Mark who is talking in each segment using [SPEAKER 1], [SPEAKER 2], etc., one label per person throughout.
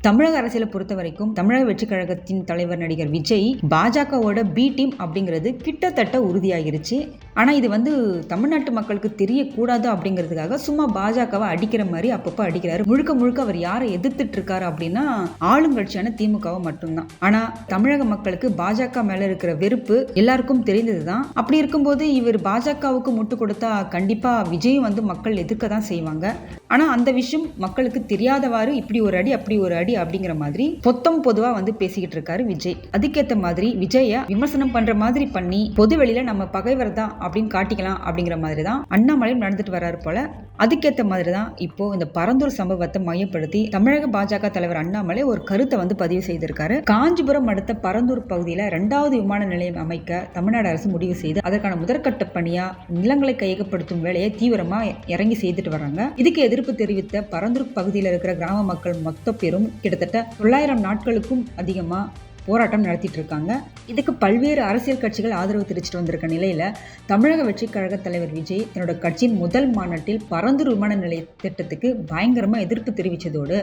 [SPEAKER 1] தமிழக அரசியலை பொறுத்த வரைக்கும் தமிழக வெற்றி கழகத்தின் தலைவர் நடிகர் விஜய் பாஜகவோட பி டீம் அப்படிங்கிறது கிட்டத்தட்ட உறுதியாகிருச்சு. ஆனால் இது வந்து தமிழ்நாட்டு மக்களுக்கு தெரியக்கூடாது அப்படிங்கிறதுக்காக சும்மா பாஜகவை அடிக்கிற மாதிரி அப்பப்போ அடிக்கிறாரு. முழுக்க முழுக்க அவர் யாரை எதிர்த்துட்டு இருக்காரு அப்படின்னா ஆளுங்கட்சியான திமுகவை மட்டும்தான். ஆனால் தமிழக மக்களுக்கு பாஜக மேலே இருக்கிற வெறுப்பு எல்லாருக்கும் தெரிந்தது தான் அப்படி இருக்கும்போது இவர் பாஜகவுக்கு முட்டு கொடுத்தா கண்டிப்பாக விஜயும் வந்து மக்கள் எதிர்க்க தான் செய்வாங்க. ஆனால் அந்த விஷயம் மக்களுக்கு தெரியாதவாறு இப்படி ஒரு அடி அப்படி ஒரு அடி அப்படிங்கிற மாதிரி பொத்தம் பொதுவாக வந்து பேசிக்கிட்டு இருக்காரு விஜய். அதுக்கேற்ற மாதிரி விஜய விமர்சனம் பண்ற மாதிரி பண்ணி பொதுவெளியில் நம்ம பகைவர் தான் அப்படின்னு காட்டிக்கலாம் அப்படிங்கிற மாதிரி தான் அண்ணாமலையும் நடந்துட்டு வர்றாரு போல. அதுக்கேற்ற மாதிரி தான் இப்போ இந்த பரந்தூர் சம்பவத்தை மையப்படுத்தி தமிழக பாஜக தலைவர் அண்ணாமலை ஒரு கருத்தை வந்து பதிவு செய்திருக்காரு. காஞ்சிபுரம் அடுத்த பரந்தூர் பகுதியில் ரெண்டாவது விமான நிலையம் அமைக்க தமிழ்நாடு அரசு முடிவு செய்து அதற்கான முதற்கட்ட பணியா நிலங்களை கையகப்படுத்தும் வேலையை தீவிரமா இறங்கி செய்துட்டு வராங்க இதுக்கு எதிர்ப்பு தெரிவித்த பரந்தூர் பகுதியில் இருக்கிற கிராம மக்கள் மொத்த பேரும் கிட்டத்தட்ட தொள்ளாயிரம் நாட்களுக்கும் அதிகமா போராட்டம் நடத்திட்டு இருக்காங்க இதுக்கு பல்வேறு அரசியல் கட்சிகள் ஆதரவு தெரிவிச்சிட்டு வந்திருக்க நிலையில தமிழக வெற்றி கழக தலைவர் விஜய் தன்னோட கட்சியின் முதல் மாநாட்டில் பரந்தூர் விமான நிலைய திட்டத்துக்கு பயங்கரமா எதிர்ப்பு தெரிவித்ததோடு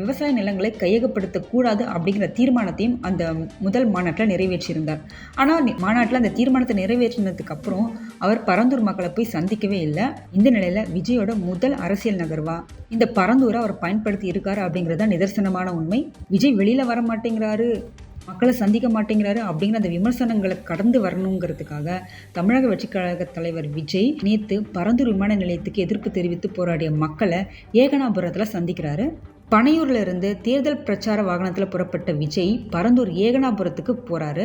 [SPEAKER 1] விவசாய நிலங்களை கையகப்படுத்தக்கூடாது அப்படிங்கிற தீர்மானத்தையும் அந்த முதல் மாநாட்டில் நிறைவேற்றியிருந்தார். ஆனால் மாநாட்டில் அந்த தீர்மானத்தை நிறைவேற்றினதுக்கு அப்புறம் அவர் பரந்தூர் மக்களை போய் சந்திக்கவே இல்லை. இந்த நிலையில விஜயோட முதல் அரசியல் நகர்வா? இந்த பரந்தூரை அவர் பயன்படுத்தி இருக்காரு அப்படிங்கிறது தான் நிதர்சனமான உண்மை. விஜய் வெளியில வர மாட்டேங்கிறாரு மக்களை சந்திக்க மாட்டேங்கிறாரு அப்படிங்கிற அந்த விமர்சனங்களை கடந்து வரணுங்கிறதுக்காக தமிழக வெற்றிக் கழக தலைவர் விஜய் நேற்று பரந்தூர் விமான நிலையத்துக்கு எதிர்ப்பு தெரிவித்து போராடிய மக்களை ஏகனாபுரத்தில் சந்திக்கிறாரு. பனையூர்லேருந்து தேர்தல் பிரச்சார வாகனத்தில் புறப்பட்ட விஜய் பரந்தூர் ஏகனாபுரத்துக்கு போகிறாரு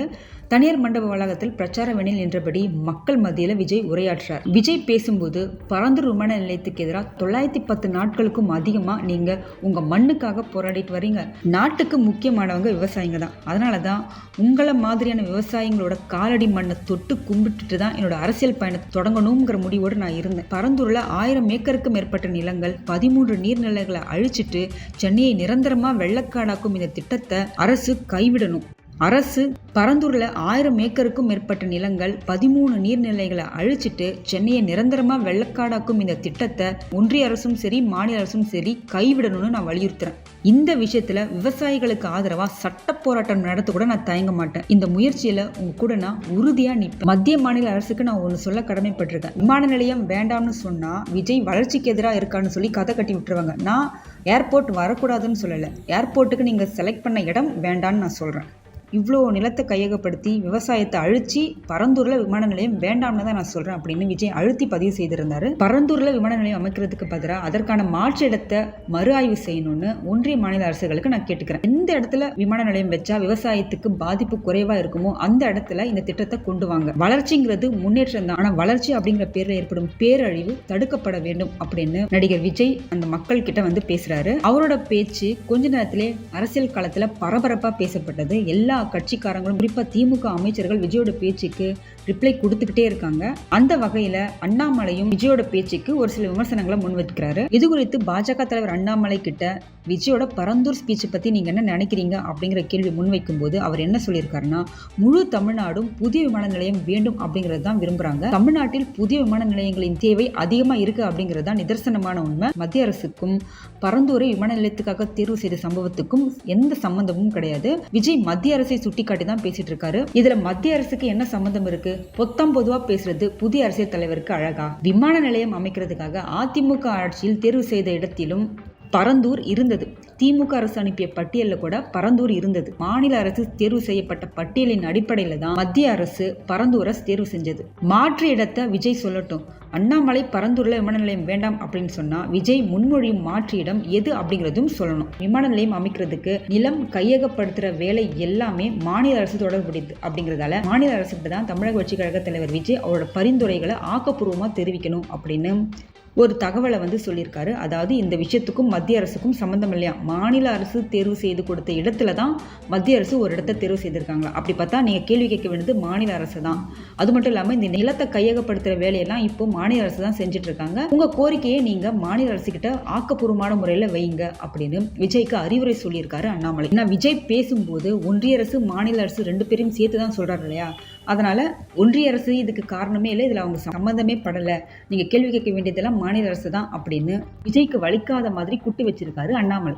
[SPEAKER 1] தனியார் மண்டப வளாகத்தில் பிரச்சார வேணில் நின்றபடி மக்கள் மத்தியில் விஜய் உரையாற்றார் விஜய் பேசும்போது பரந்தூர் விமான நிலையத்துக்கு எதிராக தொள்ளாயிரத்தி பத்து நாட்களுக்கும் அதிகமாக நீங்கள் உங்கள் மண்ணுக்காக போராடிட்டு வரீங்க. நாட்டுக்கு முக்கியமானவங்க விவசாயிங்க தான். அதனால தான் உங்களை மாதிரியான விவசாயிங்களோட காலடி மண்ணை தொட்டு கும்பிட்டுட்டு தான் என்னோட அரசியல் பயணத்தை தொடங்கணுங்கிற முடிவோடு நான் இருந்தேன். பரந்தூரில் ஆயிரம் ஏக்கருக்கு மேற்பட்ட நிலங்கள் பதிமூன்று நீர்நிலைகளை அழிச்சிட்டு சென்னையை நிரந்தரமாக வெள்ளக்காடாக்கும் இந்த திட்டத்தை அரசு கைவிடணும். அரசு பரந்தூரில் ஆயிரம் ஏக்கருக்கும் மேற்பட்ட நிலங்கள் பதிமூணு நீர்நிலைகளை அழிச்சிட்டு சென்னையை நிரந்தரமாக வெள்ளக்காடாக்கும் இந்த திட்டத்தை ஒன்றிய அரசும் சரி மாநில அரசும் சரி கைவிடணும்னு நான் வலியுறுத்துறேன். இந்த விஷயத்தில் விவசாயிகளுக்கு ஆதரவாக சட்ட போராட்டம் நடத்த கூட நான் தயங்க மாட்டேன். இந்த முயற்சியில் உங்க கூட நான் உறுதியாக நிற்பேன் மத்திய மாநில அரசுக்கு நான் ஒன்று சொல்ல கடமைப்பட்டிருக்கேன். விமான நிலையம் வேண்டாம்னு சொன்னால் விஜய் வளர்ச்சிக்கு எதிராக இருக்கான்னு சொல்லி கதை கட்டி விட்டுருவாங்க. நான் ஏர்போர்ட் வரக்கூடாதுன்னு சொல்லலை. ஏர்போர்ட்டுக்கு நீங்கள் செலக்ட் பண்ண இடம் வேண்டான்னு நான் சொல்கிறேன் இவ்வளோ நிலத்தை கையகப்படுத்தி விவசாயத்தை அழிச்சு பரந்தூரில் விமான நிலையம் வேண்டாம்னு தான் நான் சொல்கிறேன் அப்படின்னு விஜய் அழுத்தி பதிவு செய்திருந்தார். பரந்தூரில் விமான நிலையம் அமைக்கிறதுக்கு பதிலாக அதற்கான மாற்று இடத்தை மறு ஆய்வு செய்யணும்னு ஒன்றிய மாநில அரசுகளுக்கு நான் கேட்டுக்கிறேன். எந்த இடத்துல விமான நிலையம் வச்சா விவசாயத்துக்கு பாதிப்பு குறைவாக இருக்குமோ அந்த இடத்துல இந்த திட்டத்தை கொண்டு வாங்க. வளர்ச்சிங்கிறது முன்னேற்றம் தான். ஆனால் வளர்ச்சி அப்படிங்கிற பேரில் ஏற்படும் பேரழிவு தடுக்கப்பட வேண்டும் அப்படின்னு நடிகர் விஜய் அந்த மக்கள் கிட்ட வந்து பேசுறாரு. அவரோட பேச்சு கொஞ்ச நேரத்திலே அரசியல் காலத்தில் பரபரப்பாக பேசப்பட்டது எல்லா கட்சிக்காரங்களும் குறிப்பாக திமுக அமைச்சர்கள் விஜயோட பேச்சுக்கு ரிப்ளை கொடுத்துக்கிட்டே இருக்காங்க. அந்த வகையில் அண்ணாமலையும் விஜயோட பேச்சுக்கு ஒரு சில விமர்சனங்களை முன்வைக்கிறாரு. இது குறித்து பாஜக தலைவர் அண்ணாமலை கிட்ட விஜயோட பரந்தூர் ஸ்பீச்சை பற்றி நீங்கள் என்ன நினைக்கிறீங்க? அப்படிங்கிற கேள்வி முன்வைக்கும் போது அவர் என்ன சொல்லியிருக்காருன்னா முழு தமிழ்நாடும் புதிய விமான நிலையம் வேண்டும் அப்படிங்கிறது தான் விரும்புகிறாங்க தமிழ்நாட்டில் புதிய விமான நிலையங்களின் தேவை அதிகமாக இருக்குது அப்படிங்கிறது தான் நிதர்சனமான உண்மை. மத்திய அரசுக்கும் பரந்தூரை விமான நிலையத்துக்காக தேர்வு செய்த சம்பவத்துக்கும் எந்த சம்பந்தமும் கிடையாது. விஜய் மத்திய அரசு சுட்டி காட்டி தான் பேசிட்டு இருக்காரு இதுல மத்திய அரசுக்கு என்ன சம்பந்தம் இருக்கு? பொத்தம் பொதுவா பேசுறது புதிய அரசியல் தலைவருக்கு அழகா. விமான நிலையம் அமைக்கிறதுக்காக அதிமுக ஆட்சியில் தேர்வு செய்த இடத்திலும் பரந்தூர் இருந்தது. திமுக அரசு அனுப்பிய பட்டியலில் கூட பரந்தூர் இருந்தது. மாநில அரசு தேர்வு செய்யப்பட்ட பட்டியலின் அடிப்படையில் தான் மத்திய அரசு பரந்தூரை தேர்வு செஞ்சது. மாற்று இடத்தை விஜய் சொல்லட்டும். அண்ணாமலை பரந்தூரில் விமான நிலையம் வேண்டாம் அப்படின்னு சொன்னா விஜய் முன்மொழியும் மாற்று இடம் எது அப்படிங்கிறதும் சொல்லணும். விமான நிலையம் அமைக்கிறதுக்கு நிலம் கையகப்படுத்துற வேலை எல்லாமே மாநில அரசு தொடர்புடையது அப்படிங்கிறதால மாநில அரசுக்கு தான் தமிழக கட்சி கழக தலைவர் விஜய் அவரோட பரிந்துரைகளை ஆக்கப்பூர்வமாக தெரிவிக்கணும் அப்படின்னு ஒரு தகவலை வந்து சொல்லியிருக்காரு. அதாவது இந்த விஷயத்துக்கும் மத்திய அரசுக்கும் சம்மந்தம் இல்லையா? மாநில அரசு தேர்வு செய்து கொடுத்த இடத்துல தான் மத்திய அரசு ஒரு இடத்த தேர்வு செய்திருக்காங்களா? அப்படி பார்த்தா நீங்கள் கேள்வி கேட்க வேண்டியது மாநில அரசு தான். அது மட்டும் இல்லாமல் இந்த நிலத்தை கையகப்படுத்துகிற வேலையெல்லாம் இப்போ மாநில அரசு தான் செஞ்சுட்டு இருக்காங்க உங்கள் கோரிக்கையை நீங்கள் மாநில அரசுக்கிட்ட ஆக்கப்பூர்வமான முறையில் வைங்க அப்படின்னு விஜய்க்கு அறிவுரை சொல்லியிருக்காரு அண்ணாமலை. ஏன்னா விஜய் பேசும்போது ஒன்றிய அரசு மாநில அரசு ரெண்டு பேரையும் சேர்த்து தான் சொல்கிறாரு இல்லையா? அதனால் ஒன்றிய அரசு இதுக்கு காரணமே இல்லை இதில் அவங்க சம்மந்தமே படலை. நீங்கள் கேள்வி கேட்க வேண்டியதெல்லாம் மாநில அரசு தான் அப்படின்னு விஜய்க்கு வலிக்காத மாதிரி குட்டி வச்சிருக்காரு அண்ணாமலை.